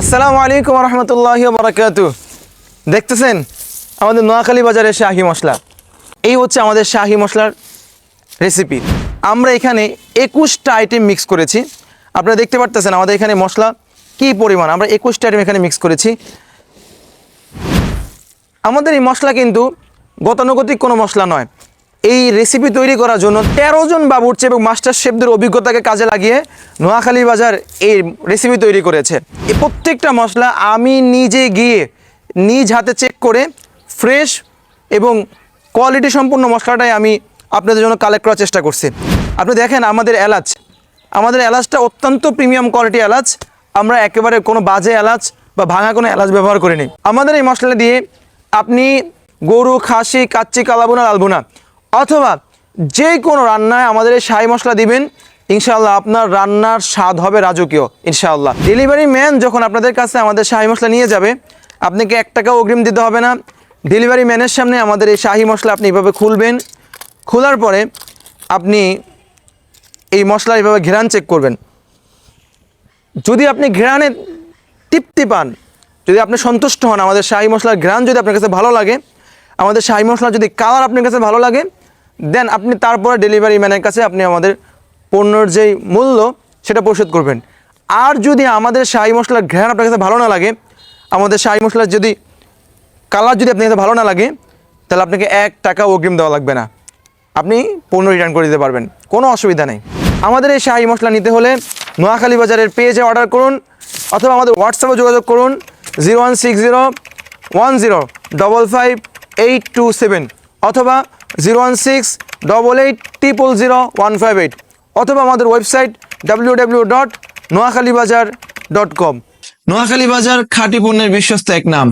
আসসালামু আলাইকুম রহমতুল্লাহ বারাকাতু দেখতেছেন? আমাদের নোয়াখালী বাজারের শাহি মশলা। এই হচ্ছে আমাদের শাহি মশলার রেসিপি আমরা এখানে একুশটা আইটেম মিক্স করেছি। আপনারা দেখতে পারতেছেন আমাদের এখানে মশলা কী পরিমাণ। আমরা একুশটা আইটেম এখানে মিক্স করেছি। আমাদের এই মশলা কিন্তু গতানুগতিক কোনো মশলা নয়। এই রেসিপি তৈরি করার জন্য তেরো জন বাবুর্চি এবং মাস্টার শেফদের অভিজ্ঞতাকে কাজে লাগিয়ে নোয়াখালী বাজার এই রেসিপি তৈরি করেছে। এই প্রত্যেকটা মশলা আমি নিজে গিয়ে নিজ হাতে চেক করে ফ্রেশ এবং কোয়ালিটি সম্পূর্ণ মশলাটাই আমি আপনাদের জন্য কালেক্ট করার চেষ্টা করছি। আপনি দেখেন আমাদের এলাচ। আমাদের এলাচটা অত্যন্ত প্রিমিয়াম কোয়ালিটি এলাচ। আমরা একেবারে কোনো বাজে এলাচ বা ভাঙা কোনো এলাচ ব্যবহার করিনি। আমাদের এই মশলা দিয়ে আপনি গরু, খাসি, কাচ্চি কালাবুনা লালবুনা অথবা যে কোনো রান্নায় আমাদের এই শাহি মশলা দিবেন, ইনশাআল্লাহ আপনার রান্নার স্বাদ হবে রাজকীয়, ইনশাআল্লাহ। ডেলিভারি ম্যান যখন আপনাদের কাছে আমাদের শাহি মশলা নিয়ে যাবে, আপনাকে এক টাকাও অগ্রিম দিতে হবে না। ডেলিভারি ম্যানের সামনে আমাদের এই শাহি মশলা আপনি এভাবে খুলবেন, খোলার পরে আপনি এই মশলা এইভাবে ঘেরান চেক করবেন। যদি আপনি ঘেরানে তৃপ্তি পান, যদি আপনি সন্তুষ্ট হন আমাদের শাহি মশলার ঘ্রাণ যদি আপনার কাছে ভালো লাগে, আমাদের শাহি মশলার যদি কালার আপনার কাছে ভালো লাগে দেন আপনি তারপরে ডেলিভারি ম্যানের কাছে আপনি আমাদের পণ্যর যেই মূল্য, সেটা পরিশোধ করবেন। আর যদি আমাদের শাহি মশলার ঘ্রাণ আপনার কাছে ভালো না লাগে, আমাদের শাহি মশলার যদি কালার যদি আপনার কাছে ভালো না লাগে, তাহলে আপনাকে এক টাকা অগ্রিম দেওয়া লাগবে না। আপনি পণ্য রিটার্ন করে দিতে পারবেন, কোনো অসুবিধা নেই। আমাদের এই শাহি মশলা নিতে হলে নোয়াখালী বাজারের পেজে অর্ডার করুন, অথবা আমাদের হোয়াটসঅ্যাপে যোগাযোগ করুন zero one six zero one zero double five eight two seven অথবা zero one six double eight triple zero one five eight অথবা আমাদের website W W dot Noakhali Bazar dot com. Noakhali বাজার খাঁটি পণ্যের বিশ্বস্ত এক নাম।